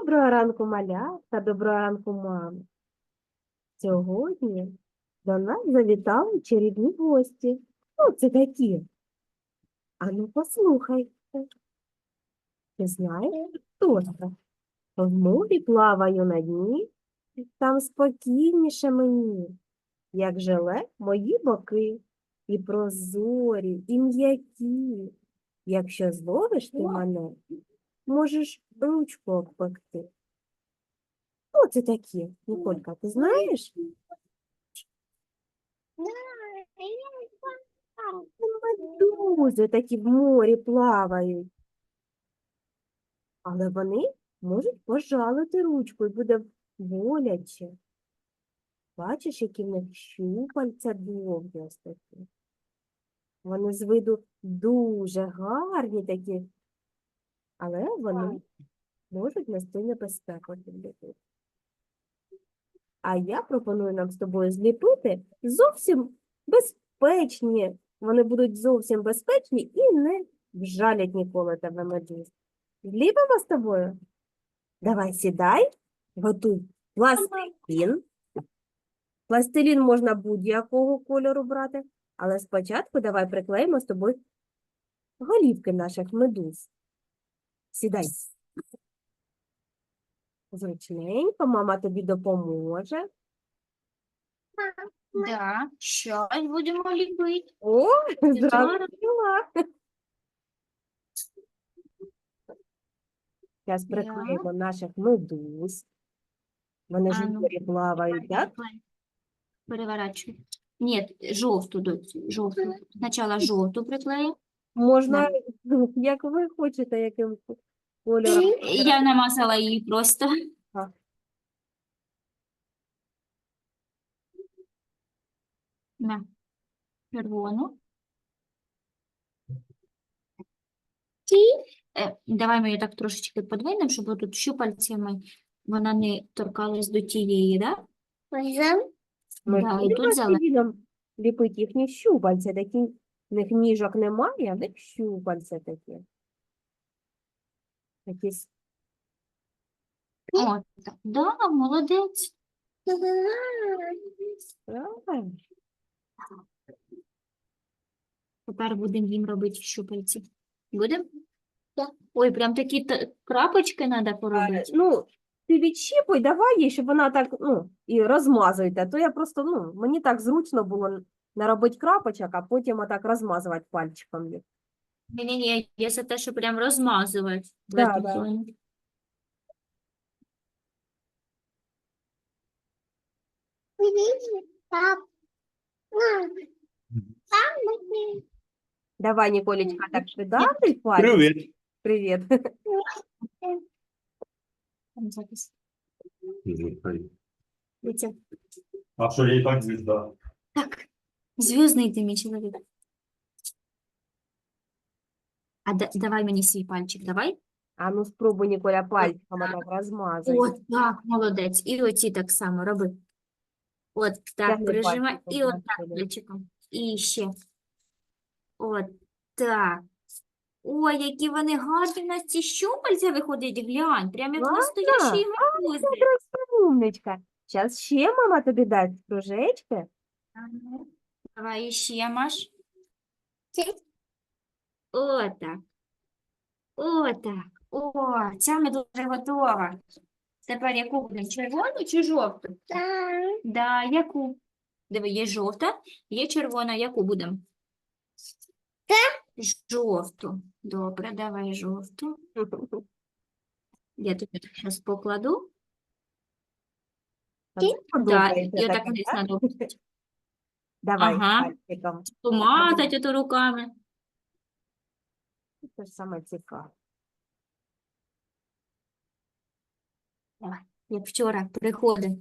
Доброго ранку, малятка, доброго ранку, мама. Сьогодні до нас завітали чарівні гості. Хто це такі? Ану, послухай. Ти знаєш, хто це? В морі плаваю на дні, там спокійніше мені, як желе мої боки, і прозорі, і м'які. Якщо зловиш ти мене, можеш ручку обпекти. Хто це такі, Ніколька, ти знаєш? Медузи такі в морі плавають. Але вони можуть пожалити ручку і буде боляче. Бачиш, які в них щупальця довгі ось такі. Вони з виду дуже гарні такі, але вони можуть нести небезпеку для людей. А я пропоную нам з тобою зліпити зовсім безпечні. Вони будуть зовсім безпечні і не вжалять ніколи тебе медуз. Зліпимо з тобою? Давай сідай, готуй пластилін. Пластилін можна будь-якого кольору брати, але спочатку давай приклеїмо з тобою голівки наших медуз. Сідай. Зручненько, мама тобі допоможе. Да, щось будемо ліпити. О, взяла. Зараз приклеїмо наших медуз. Вони ж ну, плавають, так? Переворачуй. Ні, жовту, доцю, жовту. Спочатку жовту приклею. Можна, як ви хочете, яким кольором. Я намазала її просто. Так. На червону. Е, давай ми її так трошечки подвинемо, щоб тут щупальцями вона не торкалась до тієї, да? Ми Да, і тут зелена. ліпити їхні щупальця, такі, них ніжок немає, а в них щупальця такі. С- О, так. Да, молодець. правильно. Тепер будемо їм робити щупальці. Будемо? Ой, прям такі крапочки треба поробити. Ну, ти відщіпуй, давай їй, щоб вона так, ну, і розмазуйте. То я просто, ну, мені так зручно було наробити крапочок, а потім отак розмазувати пальчиком їх. Ні-ні-ні, я за те, що прям розмазувати. в Да, эту да. зону. Давай, Ніколечка, так придавлюй пальчик. Привіт. Привіт. Там запис. Слухай. Витя. А що я і так звізда? Так, Зв'язний ти мій чоловік. А да- давай мені свій пальчик, давай. А ну спробуй, Ніколя, пальчиком отак розмазуй. От так, молодець. І оці так само роби. От так, Тягни прижимай. пальчиком, І от так, так пальчиком. І ще. От так. Ой, які вони гарні в нас ці щупальця виходять, глянь, прям як Ладно. настоящі. Умничка. Зараз ще мама тобі дасть кружечки. Ага. Давай ще, Маш. Отак. Отак. О, ця медуза готова. Тепер яку будемо? Червону чи жовту? Да, яку? Диви, є жовта, є червона. Яку будемо? Жовту. Добре, давай жовту. Я тобі зараз покладу. Тобі Да, подобається і отак таке, вниз так? надо Давай Ага. пальчиком. помазати ото руками. Це ж саме цікаве. Як вчора приходив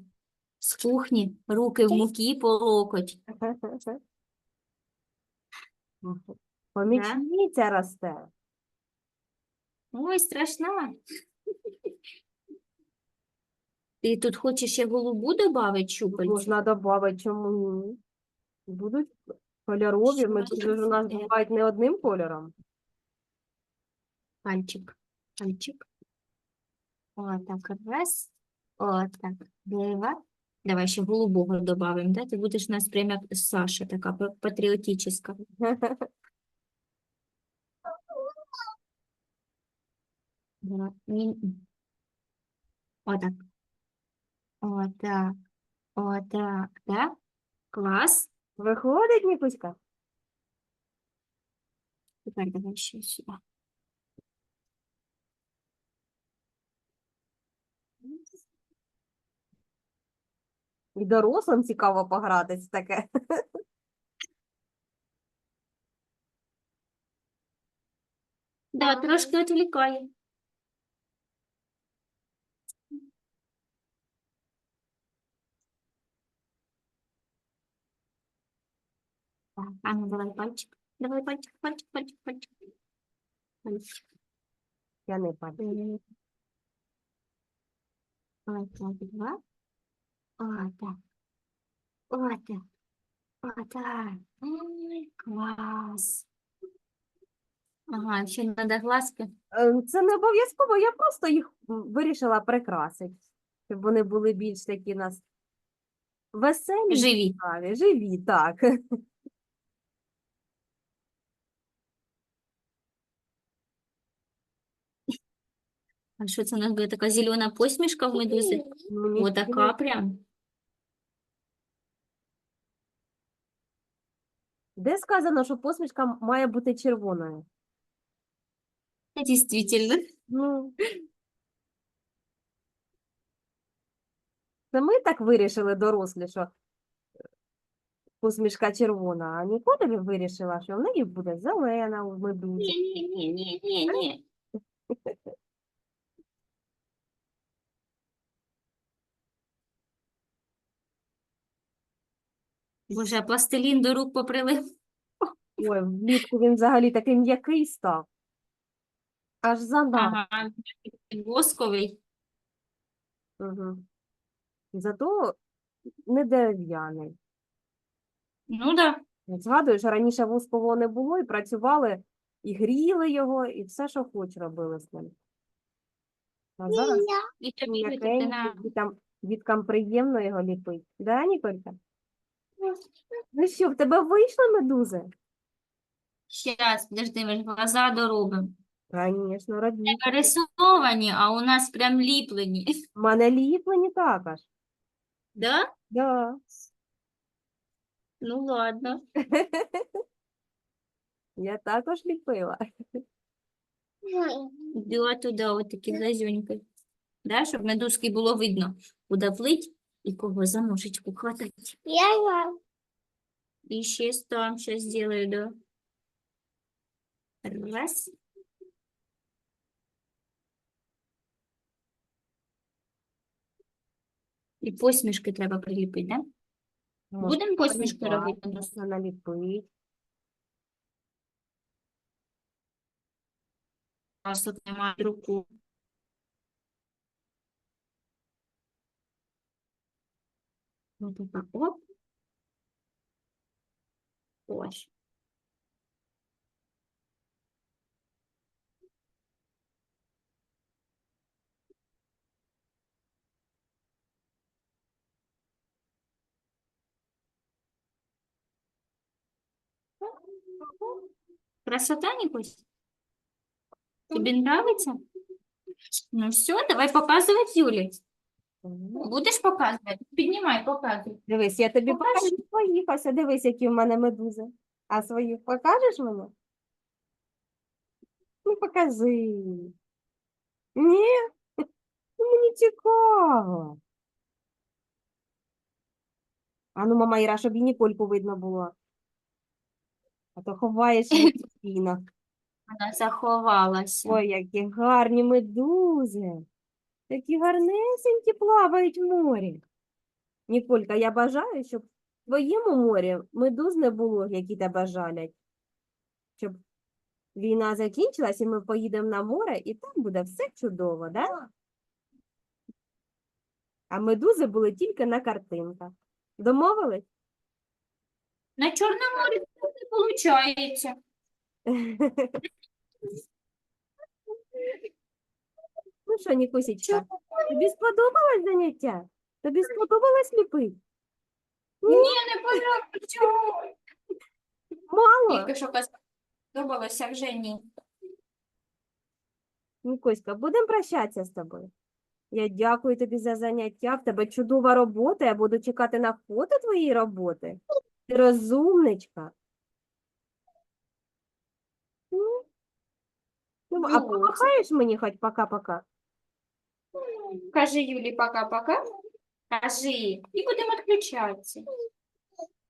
з кухні, руки в муки по локоть. Помічниця росте. Ой, страшна. Ти тут хочеш ще голубу додати щупальці? Можна додати, чому ні? Будуть кольорові, ми Що ж у нас це? бувають не одним кольором. Пальчик, пальчик. Отак, раз. Отак, два. Давай ще голубого додамо, да? Ти будеш у нас прям як Саша, така па- патріотична. Ні. Отак. Отак. Отак, да? Клас. Виходить, Нікуська? Тепер давай ще сюди. І дорослим цікаво погратись таке. Да, трошки відволікає. А ну давай пальчик. Давай пальчик, пальчик, пальчик, пальчик. Пальчик. Я не. М. Отак, два. Отак. Отак. Отак. Ой, клас. Ага, ще треба глазки. Е, Це не обов'язково, я просто їх вирішила прикрасити, щоб вони були більш такі у нас веселі, Живі. цікаві, живі, так. А що це у нас буде така зелена посмішка в медузи? Отака прям. Де сказано, що посмішка має бути червоною? Дійсно. Ну. Це ми так вирішили, дорослі, що посмішка червона, а Ніколя вирішила, що в неї буде зелена у медузі. Ні, ні, ні, ні, ні. Боже, пластилін до рук поприлив. Ой, влітку він взагалі такий м'який став. Аж занадто. Ага, восковий. Угу. Зато не дерев'яний. Ну да. Що раніше воскового не було, і працювали, і гріли його, і все, що хоч робили з ним. А зараз І витягти м'якенький, на діткам, діткам приємно його ліпить. Да, Ніколька? Ну що, в тебе вийшли медузи? Щас, подожди, ми ж глаза доробимо. Звісно, радію. Тебе рисовані, а у нас прям ліплені. У мене ліплені також. Да? Да. Ну ладно. Я також ліпила. Йду туди, от такі глазюньки. Да, щоб медузки було видно, куди плить і кого за ножичку хватать. І ще там сейчас сделаю, да. Раз. І посмішки треба приліпити, да? Будемо посмішки робити? Можна наліпити. Раз тут немає друку. Вот это, оп. Ось. Красота, Никось? Тебе нравится? Ну все, давай показывать Юле. Мгм. Будешь показывать? Поднимай, показывай. Дивись, я тобі Покажи. покажу своїх, ось дивись, які в мене медузи. А своїх покажеш мені? Ну, покажи. Ні? Ну, мені цікаво. А ну, мама Іра, щоб і Нікольку видно було. А то ховаєш її постійно. Вона заховалася. Ой, які гарні медузи. Такі гарнесенькі плавають в морі. Ніколька, я бажаю, щоб в твоєму морі медуз не було, які тебе жалять. Щоб війна закінчилась, і ми поїдемо на море, і там буде все чудово, да? А медузи були тільки на картинках. Домовились? На Чорному морі не виходить. Що, Нікусічка, тобі сподобалось заняття? Тобі сподобалось ліпити? Ні, не подобається. Чого? Мало? Тільки що сподобалося вже ні. Нікуська, будемо прощатися з тобою. Я дякую тобі за заняття. В тебе чудова робота. Я буду чекати на фото твоєї роботи. Ти розумничка. Ну, ну, а помахаєш мені хоч пока-пока? Кажи Юлі пока-пока. Кажи. І будемо відключатися.